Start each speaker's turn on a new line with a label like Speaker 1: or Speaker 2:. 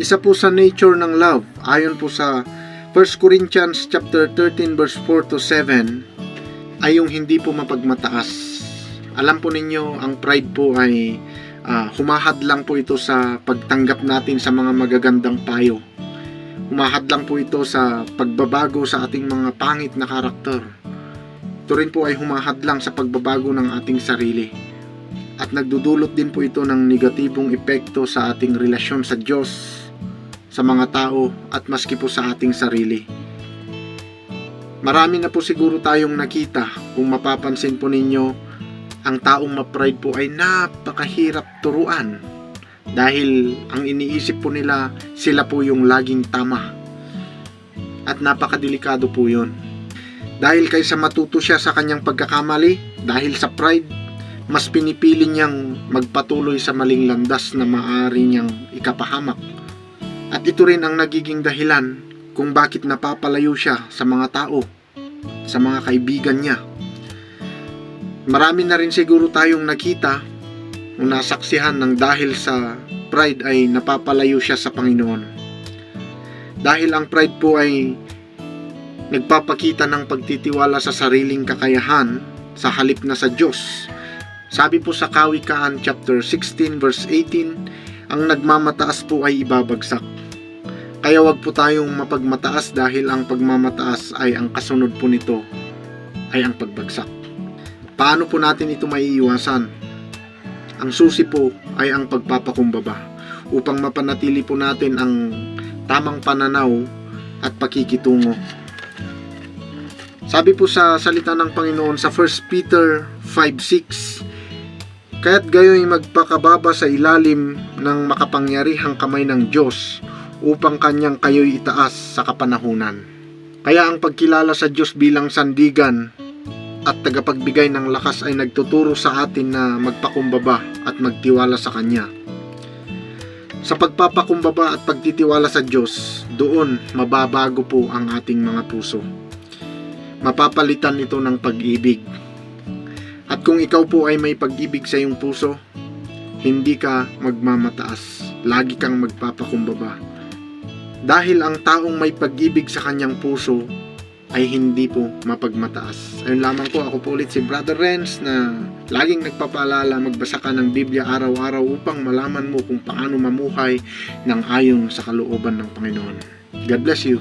Speaker 1: Isa po sa nature ng love, ayon po sa 1 Corinthians chapter 13 verse 4 to 7, ay yung hindi po mapagmataas. Alam po ninyo, ang pride po ay ah, humahad lang po ito sa pagtanggap natin sa mga magagandang payo. Humahad lang po ito sa pagbabago sa ating mga pangit na karakter. Ito rin po ay humahad lang sa pagbabago ng ating sarili. At nagdudulot din po ito ng negatibong epekto sa ating relasyon sa Diyos, sa mga tao, at maski po sa ating sarili. Marami na po siguro tayong nakita kung mapapansin po ninyo ang taong ma-pride po ay napakahirap turuan. Dahil ang iniisip po nila sila po yung laging tama. At napakadelikado po yun. Dahil kaysa matuto siya sa kanyang pagkakamali dahil sa pride mas pinipili niyang magpatuloy sa maling landas na maaari niyang ikapahamak at ito rin ang nagiging dahilan kung bakit napapalayo siya sa mga tao sa mga kaibigan niya Marami na rin siguro tayong nakita o nasaksihan ng dahil sa pride ay napapalayo siya sa Panginoon. Dahil ang pride po ay nagpapakita ng pagtitiwala sa sariling kakayahan sa halip na sa Diyos. Sabi po sa Kawikaan chapter 16 verse 18, ang nagmamataas po ay ibabagsak. Kaya wag po tayong mapagmataas dahil ang pagmamataas ay ang kasunod po nito ay ang pagbagsak. Paano po natin ito maiiwasan? Ang susi po ay ang pagpapakumbaba upang mapanatili po natin ang tamang pananaw at pakikitungo. Sabi po sa salita ng Panginoon sa 1 Peter 5.6 Kaya't gayo'y magpakababa sa ilalim ng makapangyarihang kamay ng Diyos upang kanyang kayo'y itaas sa kapanahunan. Kaya ang pagkilala sa Diyos bilang sandigan at tagapagbigay ng lakas ay nagtuturo sa atin na magpakumbaba at magtiwala sa Kanya. Sa pagpapakumbaba at pagtitiwala sa Diyos, doon mababago po ang ating mga puso. Mapapalitan ito ng pag-ibig. At kung ikaw po ay may pag-ibig sa iyong puso, hindi ka magmamataas. Lagi kang magpapakumbaba. Dahil ang taong may pag-ibig sa kanyang puso ay hindi po mapagmataas. Ayun lamang po, ako po ulit si Brother Renz na laging nagpapaalala magbasa ka ng Biblia araw-araw upang malaman mo kung paano mamuhay ng ayon sa kalooban ng Panginoon. God bless you.